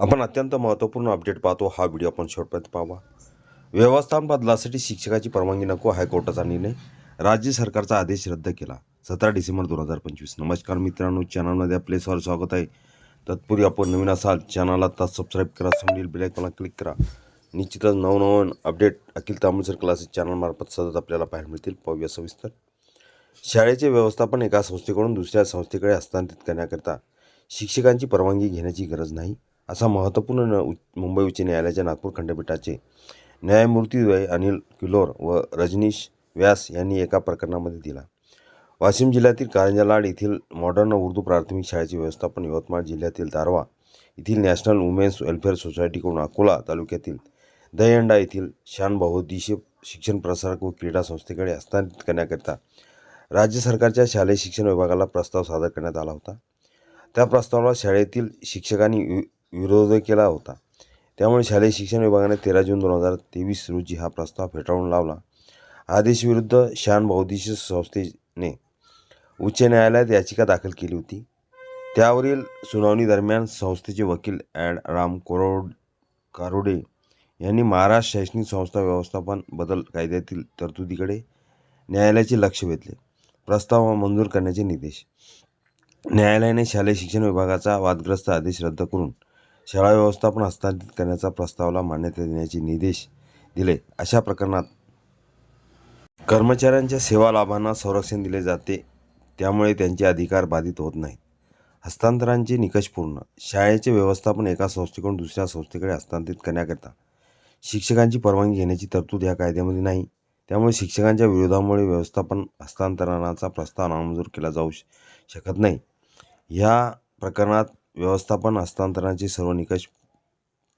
आपण अत्यंत महत्त्वपूर्ण अपडेट पाहतो. हा व्हिडिओ आपण शेवटपर्यंत पाहावा. व्यवस्थापन बदलासाठी शिक्षकाची परवानगी नको हायकोर्टाचा निर्णय. राज्य सरकारचा आदेश रद्द केला. सतरा डिसेंबर दोन हजार पंचवीस. नमस्कार मित्रांनो चॅनलमध्ये आपले सर स्वागत आहे. तत्पूर्वी आपण नवीन असाल चॅनलला आता सबस्क्राईब करा समजेल बेलायकॉनला क्लिक करा. निश्चितच नवनवन अपडेट अखिल तांबूसर क्लासेस चॅनलमार्फत सतत आपल्याला पाहायला मिळतील पाहूया सविस्तर. शाळेचे व्यवस्थापन एका संस्थेकडून दुसऱ्या संस्थेकडे हस्तांतरित करण्याकरता शिक्षकांची परवानगी घेण्याची गरज नाही. असा महत्त्वपूर्ण न- मुंबई उच्च न्यायालयाच्या नागपूर खंडपीठाचे न्यायमूर्तीद्वय अनिल किलोर व रजनीश व्यास यांनी एका प्रकरणामध्ये दिला. वाशिम जिल्ह्यातील कारंजालाड येथील मॉडर्न उर्दू प्राथमिक शाळेचे व्यवस्थापन यवतमाळ जिल्ह्यातील दारवा येथील नॅशनल वुमेन्स वेलफेअर सोसायटीकडून अकोला तालुक्यातील दहीहंडा येथील शान बहुउद्देशीय शिक्षण प्रसारक व क्रीडा संस्थेकडे हस्तांतरित करण्याकरिता राज्य सरकारच्या शालेय शिक्षण विभागाला प्रस्ताव सादर करण्यात आला होता. त्या प्रस्तावाला शाळेतील शिक्षकांनी विरोध केला होता. त्यामुळे शालेय शिक्षण विभागाने तेरा जून दोन हजार तेवीस रोजी हा प्रस्ताव फेटाळून लावला. आदेशविरुद्ध शान बौद्धिश संस्थेने उच्च न्यायालयात याचिका दाखल केली होती. त्यावरील सुनावणीदरम्यान संस्थेचे वकील ॲड राम कोरोड कारोडे यांनी महाराष्ट्र शैक्षणिक संस्था व्यवस्थापन बदल कायद्यातील तरतुदीकडे न्यायालयाचे लक्ष वेधले. प्रस्ताव मंजूर करण्याचे निर्देश. न्यायालयाने शालेय शिक्षण विभागाचा वादग्रस्त आदेश रद्द करून शाळा व्यवस्थापन हस्तांतरित करण्याचा प्रस्तावाला मान्यता देण्याचे निर्देश दिले. अशा प्रकरणात कर्मचाऱ्यांच्या सेवा लाभांना संरक्षण दिले जाते. त्यामुळे त्यांचे अधिकार बाधित होत नाहीत. हस्तांतरांचे निकष पूर्ण. शाळेचे व्यवस्थापन एका संस्थेकडून दुसऱ्या संस्थेकडे हस्तांतरित करण्याकरता. शिक्षकांची परवानगी घेण्याची तरतूद या कायद्यामध्ये नाही. त्यामुळे शिक्षकांच्या विरोधामुळे व्यवस्थापन हस्तांतरणाचा प्रस्ताव नामंजूर केला जाऊ श- शकत नाही. या प्रकरणात व्यवस्थापन हस्तांतरणाचे सर्व निकष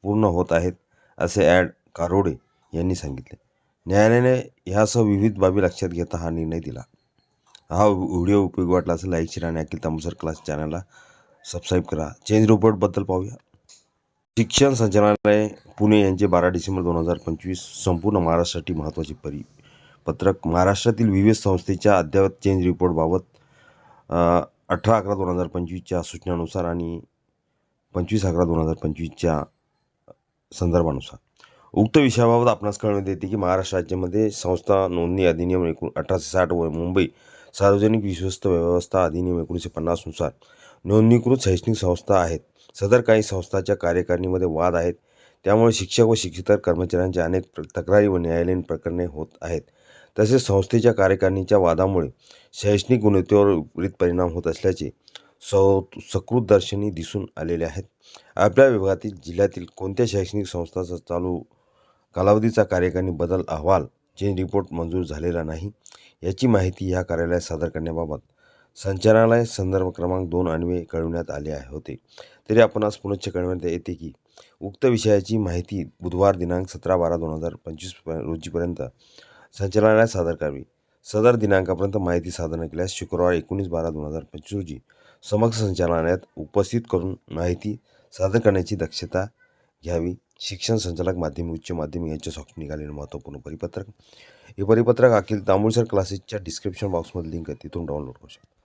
पूर्ण होत आहेत असे ॲड कारोडे यांनी सांगितले. न्यायालयाने ह्यासह विविध बाबी लक्षात घेता हा निर्णय दिला. हा व्हिडिओ उपयोग वाटला असेल लाईक शेअर आणि अखिल तामुसर क्लास चॅनलला सबस्क्राईब करा. चेंज रिपोर्टबद्दल पाहूया. शिक्षण संचालनालय पुणे यांचे बारा डिसेंबर दोन हजार पंचवीस संपूर्ण महाराष्ट्रासाठी महत्त्वाचे परिपत्रक महाराष्ट्रातील विविध संस्थेच्या अद्ययावत चेंज रिपोर्टबाबत अठरा अकरा दोन हजार पंचवीसच्या सूचनानुसार आणि पंचवीस अकरा दोन हजार पंचवीसच्या संदर्भानुसार. उक्त विषयाबाबत आपणास कळवण्यात येते की महाराष्ट्र राज्यामध्ये संस्था नोंदणी अधिनियम एकूण अठराशे साठ व मुंबई सार्वजनिक विश्वस्त व्यवस्था अधिनियम एकोणीसशे पन्नासनुसार नोंदणीकृत शैक्षणिक संस्था आहेत. सदर काही संस्थाच्या कार्यकारिणीमध्ये वाद आहेत. त्यामुळे शिक्षक व शिक्षितर कर्मचाऱ्यांच्या अनेक तक्रारी व न्यायालयीन प्रकरणे होत आहेत. तसेच संस्थेच्या कार्यकारिणीच्या वादामुळे शैक्षणिक गुणवत्तेवर विपरीत परिणाम होत असल्याचे सौ सकृतदर्शनी दिसून आलेले आहेत. आपल्या विभागातील जिल्ह्यातील कोणत्या शैक्षणिक संस्थाचा चालू कालावधीचा कार्यकारिणी बदल अहवाल जे रिपोर्ट मंजूर झालेला नाही याची माहिती ह्या कार्यालयात सादर करण्याबाबत संचालनालय संदर्भ क्रमांक दोन अन्वये कळविण्यात आले आहे होते. तरी आपण आज पुनश्च कळविण्यात येते की उक्त विषयाची माहिती बुधवार दिनांक सतरा बारा दोन हजार पंचवीस रोजीपर्यंत संचालनालयात सादर करावी. सदर दिनांकापर्यंत माहिती सादर केल्यास शुक्रवार एकोणीस बारा दोन हजार पंचवीस रोजी समक्ष संचालनालयात उपस्थित करून माहिती सादर करण्याची दक्षता घ्यावी. शिक्षण संचालक माध्यमिक उच्च माध्यमिक यांच्या सॉफ्ट निघालेलं महत्त्वपूर्ण परिपत्रक. हे परिपत्रक अखिल तांबूळसर क्लासेसच्या डिस्क्रिप्शन बॉक्समध्ये लिंक आहे तिथून डाउनलोड करू शकता.